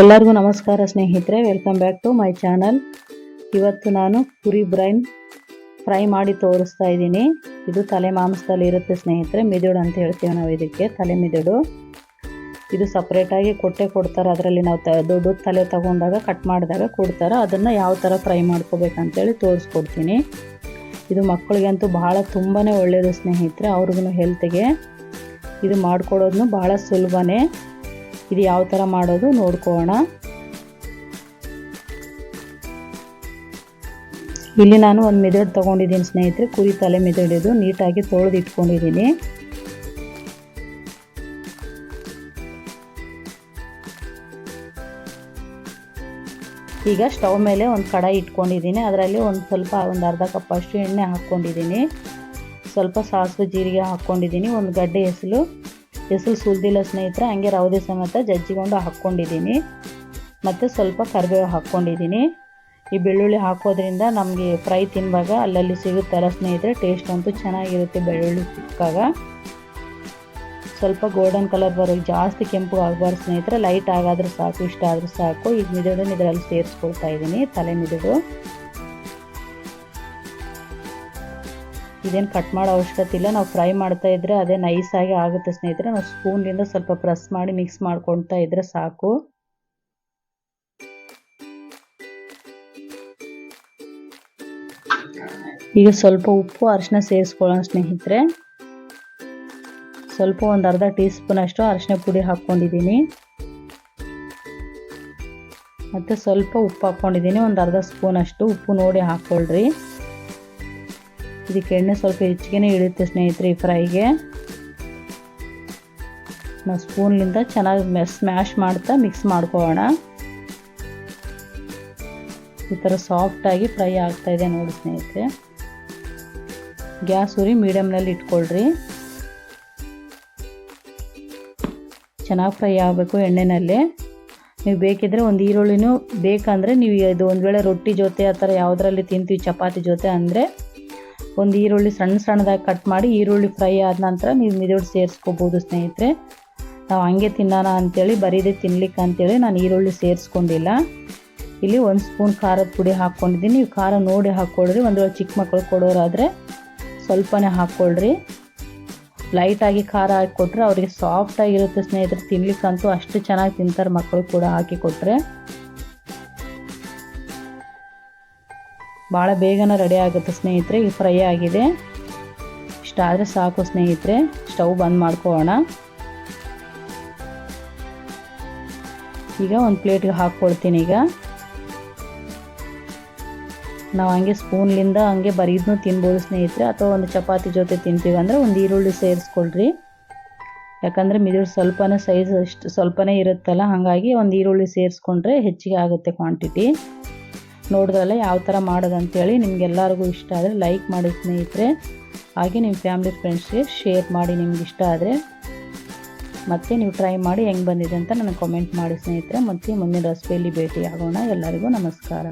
ಎಲ್ಲರಿಗೂ ನಮಸ್ಕಾರ ಸ್ನೇಹಿತರೆ welcome back to my channel ಇವತ್ತು ನಾನು ಕುರಿ ಬ್ರೈನ್ ಫ್ರೈ ಮಾಡಿ ತೋರಿಸ್ತಾ ಇದ್ದೀನಿ. ಇದು ತಲೆ ಮಾಂಸದಲ್ಲಿ ಇರುತ್ತೆ ಸ್ನೇಹಿತರೆ ಮಿದುಳು ಅಂತ ಹೇಳ್ತೀವಿ ನಾವು ಇದಕ್ಕೆ, ತಲೆ ಮಿದುಳು ಇದು ಸಪ್ರೇಟಾಗಿ ಕೊಟ್ಟೆ ಕೊಡ್ತಾರೆ, ಅದರಲ್ಲಿ ನಾವು ತ ದೊಡ್ಡ ತಲೆ ತಗೊಂಡಾಗ ಕಟ್ ಮಾಡಿದಾಗ ಕೊಡ್ತಾರೆ. ಅದನ್ನು ಯಾವ ಥರ ಫ್ರೈ ಮಾಡ್ಕೋಬೇಕಂತೇಳಿ ತೋರಿಸ್ಕೊಡ್ತೀನಿ. ಇದು ಮಕ್ಕಳಿಗಂತೂ ಭಾಳ ತುಂಬಾ ಒಳ್ಳೆಯದು ಸ್ನೇಹಿತರೆ, ಅವ್ರಿಗೂ ಹೆಲ್ತ್ಗೆ ಇದು ಮಾಡ್ಕೊಡೋದನ್ನು ಭಾಳ ಸುಲಭನೇ. ಇದು ಯಾವ ಥರ ಮಾಡೋದು ನೋಡ್ಕೋಣ. ಇಲ್ಲಿ ನಾನು ಒಂದು ಮೆದಡು ತೊಗೊಂಡಿದ್ದೀನಿ ಸ್ನೇಹಿತರೆ, ಕುರಿ ತಲೆ ಮೆದಡಿದು ನೀಟಾಗಿ ತೊಳೆದು ಇಟ್ಕೊಂಡಿದ್ದೀನಿ. ಈಗ ಸ್ಟವ್ ಮೇಲೆ ಒಂದು ಕಡಾಯಿ ಇಟ್ಕೊಂಡಿದ್ದೀನಿ. ಅದರಲ್ಲಿ ಒಂದು ಸ್ವಲ್ಪ ಒಂದು ಅರ್ಧ ಕಪ್ ಅಷ್ಟು ಎಣ್ಣೆ ಹಾಕ್ಕೊಂಡಿದ್ದೀನಿ. ಸ್ವಲ್ಪ ಸಾಸಿವೆ, ಜೀರಿಗೆ ಹಾಕ್ಕೊಂಡಿದ್ದೀನಿ. ಒಂದು ಗಡ್ಡೆ ಹೆಸಲು ಹೆಸರು ಸುಲ್ದಿಲ್ಲ ಸ್ನೇಹಿತರೆ, ಹಂಗೆ ರವದೆ ಸಮೇತ ಜಜ್ಜಿಕೊಂಡು ಹಾಕ್ಕೊಂಡಿದ್ದೀನಿ. ಮತ್ತು ಸ್ವಲ್ಪ ಕರಿಬೇವು ಹಾಕ್ಕೊಂಡಿದ್ದೀನಿ. ಈ ಬೆಳ್ಳುಳ್ಳಿ ಹಾಕೋದ್ರಿಂದ ನಮಗೆ ಫ್ರೈ ತಿನ್ನುವಾಗ ಅಲ್ಲಲ್ಲಿ ಸಿಗುತ್ತಲ್ಲ ಸ್ನೇಹಿತರೆ ಟೇಸ್ಟ್ ಅಂತೂ ಚೆನ್ನಾಗಿರುತ್ತೆ ಬೆಳ್ಳುಳ್ಳಿ ಸಿಕ್ಕಾಗ ಸ್ವಲ್ಪ ಗೋಲ್ಡನ್ ಕಲರ್ ಬರೋ ಜಾಸ್ತಿ ಕೆಂಪು ಆಗಬಾರ್ದು ಸ್ನೇಹಿತರೆ ಲೈಟ್ ಆಗಾದರೂ ಸಾಕು, ಇಷ್ಟ ಆದರೂ ಸಾಕು. ಈಗ ಮಿದುಳನ್ನು ಇದರಲ್ಲಿ ಸೇರಿಸ್ಕೊಳ್ತಾ ಇದ್ದೀನಿ, ತಲೆ ಮಿದುಳು. ಇದೇನು ಕಟ್ ಮಾಡೋ ಅವಶ್ಯಕತೆ ಇಲ್ಲ. ನಾವು ಫ್ರೈ ಮಾಡ್ತಾ ಇದ್ರೆ ಅದೇ ನೈಸಾಗಿ ಆಗುತ್ತೆ ಸ್ನೇಹಿತರೆ. ನಾವು ಸ್ಪೂನ್ಲಿಂದ ಸ್ವಲ್ಪ ಪ್ರೆಸ್ ಮಾಡಿ ಮಿಕ್ಸ್ ಮಾಡ್ಕೊಳ್ತಾ ಇದ್ರೆ ಸಾಕು. ಈಗ ಸ್ವಲ್ಪ ಉಪ್ಪು, ಅರಿಶಿನ ಸೇರಿಸ್ಕೊಳ್ಳೋಣ ಸ್ನೇಹಿತರೆ. ಸ್ವಲ್ಪ ಒಂದು ಅರ್ಧ ಟೀ ಸ್ಪೂನ್ ಅಷ್ಟು ಅರಿಶಿನ ಪುಡಿ ಹಾಕ್ಕೊಂಡಿದ್ದೀನಿ. ಮತ್ತು ಸ್ವಲ್ಪ ಉಪ್ಪು ಹಾಕ್ಕೊಂಡಿದ್ದೀನಿ. ಒಂದು ಅರ್ಧ ಸ್ಪೂನ್ ಅಷ್ಟು ಉಪ್ಪು ನೋಡಿ ಹಾಕ್ಕೊಳ್ರಿ ಇದಕ್ಕೆ ಎಣ್ಣೆ ಸ್ವಲ್ಪ ಹೆಚ್ಚಿಗೆ ಇಳುತ್ತೆ ಸ್ನೇಹಿತರೆ ಈ ಫ್ರೈಗೆ. ನಾವು ಸ್ಪೂನ್ಲಿಂದ ಚೆನ್ನಾಗಿ ಸ್ಮ್ಯಾಶ್ ಮಾಡ್ತಾ ಮಿಕ್ಸ್ ಮಾಡ್ಕೊಳ್ಳೋಣ. ಈ ಥರ ಸಾಫ್ಟಾಗಿ ಫ್ರೈ ಆಗ್ತಾ ಇದೆ ನೋಡಿ ಸ್ನೇಹಿತರೆ. ಗ್ಯಾಸ್ ಉರಿ ಮೀಡಿಯಮ್ನಲ್ಲಿ ಇಟ್ಕೊಳ್ರಿ. ಚೆನ್ನಾಗಿ ಫ್ರೈ ಆಗಬೇಕು ಎಣ್ಣೆನಲ್ಲಿ. ನೀವು ಬೇಕಿದ್ರೆ ಒಂದು ಈರುಳ್ಳಿನೂ, ಬೇಕಂದರೆ ನೀವು ಇದು ಒಂದು ವೇಳೆ ರೊಟ್ಟಿ ಜೊತೆ ಆ ಥರ ಯಾವುದರಲ್ಲಿ ತಿಂತೀವಿ, ಚಪಾತಿ ಜೊತೆ ಅಂದರೆ ಒಂದು ಈರುಳ್ಳಿ ಸಣ್ಣ ಸಣ್ಣದಾಗಿ ಕಟ್ ಮಾಡಿ ಈರುಳ್ಳಿ ಫ್ರೈ ಆದ ನಂತರ ನೀವು ಮಿದುಳು ಸೇರಿಸ್ಕೋಬೋದು ಸ್ನೇಹಿತರೆ. ನಾವು ಹಂಗೆ ತಿನ್ನೋಣ ಅಂಥೇಳಿ ಬರೀದೇ ತಿನ್ಲಿಕ್ಕೆ ಅಂತೇಳಿ ನಾನು ಈರುಳ್ಳಿ ಸೇರಿಸ್ಕೊಂಡಿಲ್ಲ. ಇಲ್ಲಿ ಒಂದು ಸ್ಪೂನ್ ಖಾರದ ಪುಡಿ ಹಾಕ್ಕೊಂಡಿದ್ದೀನಿ. ನೀವು ಖಾರ ನೋಡಿ ಹಾಕ್ಕೊಳ್ರಿ ಒಂದು ವೇಳೆ ಚಿಕ್ಕ ಮಕ್ಕಳು ಕೊಡೋರಾದರೆ ಸ್ವಲ್ಪನೇ ಹಾಕ್ಕೊಳ್ರಿ ಲೈಟಾಗಿ ಖಾರ ಹಾಕಿ ಕೊಟ್ಟರೆ ಅವರಿಗೆ ಸಾಫ್ಟಾಗಿರುತ್ತೆ ಸ್ನೇಹಿತರೆ. ತಿನ್ಲಿಕ್ಕಂತೂ ಅಷ್ಟು ಚೆನ್ನಾಗಿ ತಿಂತಾರೆ ಮಕ್ಕಳು ಕೂಡ ಹಾಕಿ ಕೊಟ್ಟರೆ ಭಾಳ ಬೇಗನೆ ರೆಡಿ ಆಗುತ್ತೆ ಸ್ನೇಹಿತರೆ, ಈ ಫ್ರೈ ಆಗಿದೆ. ಇಷ್ಟಾದರೆ ಸಾಕು ಸ್ನೇಹಿತರೆ, ಸ್ಟವ್ ಬಂದ್ ಮಾಡ್ಕೊಳ್ಳೋಣ. ಈಗ ಒಂದು ಪ್ಲೇಟ್ಗೆ ಹಾಕ್ಕೊಳ್ತೀನಿ ಈಗ. ನಾವು ಹಂಗೆ ಸ್ಪೂನ್ಲಿಂದ ಹಂಗೆ ಬರೀದ್ನೂ ತಿನ್ಬೋದು ಸ್ನೇಹಿತರೆ, ಅಥವಾ ಒಂದು ಚಪಾತಿ ಜೊತೆ ತಿಂತೀವಿ ಅಂದರೆ ಒಂದು ಈರುಳ್ಳಿ ಸೇರಿಸ್ಕೊಳ್ರಿ. ಯಾಕಂದರೆ ಮಿದುಳು ಸ್ವಲ್ಪನೇ ಸೈಜ್ ಅಷ್ಟು, ಸ್ವಲ್ಪನೇ ಇರುತ್ತಲ್ಲ, ಹಾಗಾಗಿ ಒಂದು ಈರುಳ್ಳಿ ಸೇರಿಸ್ಕೊಂಡ್ರೆ ಹೆಚ್ಚಿಗೆ ಆಗುತ್ತೆ ಕ್ವಾಂಟಿಟಿ ನೋಡಿದ್ರಲ್ಲ ಯಾವ ಥರ ಮಾಡೋದಂತೇಳಿ ನಿಮಗೆಲ್ಲರಿಗೂ ಇಷ್ಟ ಆದರೆ ಲೈಕ್ ಮಾಡಿ ಸ್ನೇಹಿತರೆ. ಹಾಗೆ ನಿಮ್ಮ ಫ್ಯಾಮಿಲಿ ಫ್ರೆಂಡ್ಸ್ಗೆ ಶೇರ್ ಮಾಡಿ ನಿಮ್ಗೆ ಇಷ್ಟ ಆದರೆ. ಮತ್ತೆ ನೀವು ಟ್ರೈ ಮಾಡಿ ಹೆಂಗೆ ಬಂದಿದೆ ಅಂತ ನನಗೆ ಕಾಮೆಂಟ್ ಮಾಡಿ ಸ್ನೇಹಿತರೆ. ಮತ್ತೆ ಮುಂದಿನ ರೆಸಿಪಿಯಲ್ಲಿ ಭೇಟಿ ಆಗೋಣ ಎಲ್ಲರಿಗೂ ನಮಸ್ಕಾರ.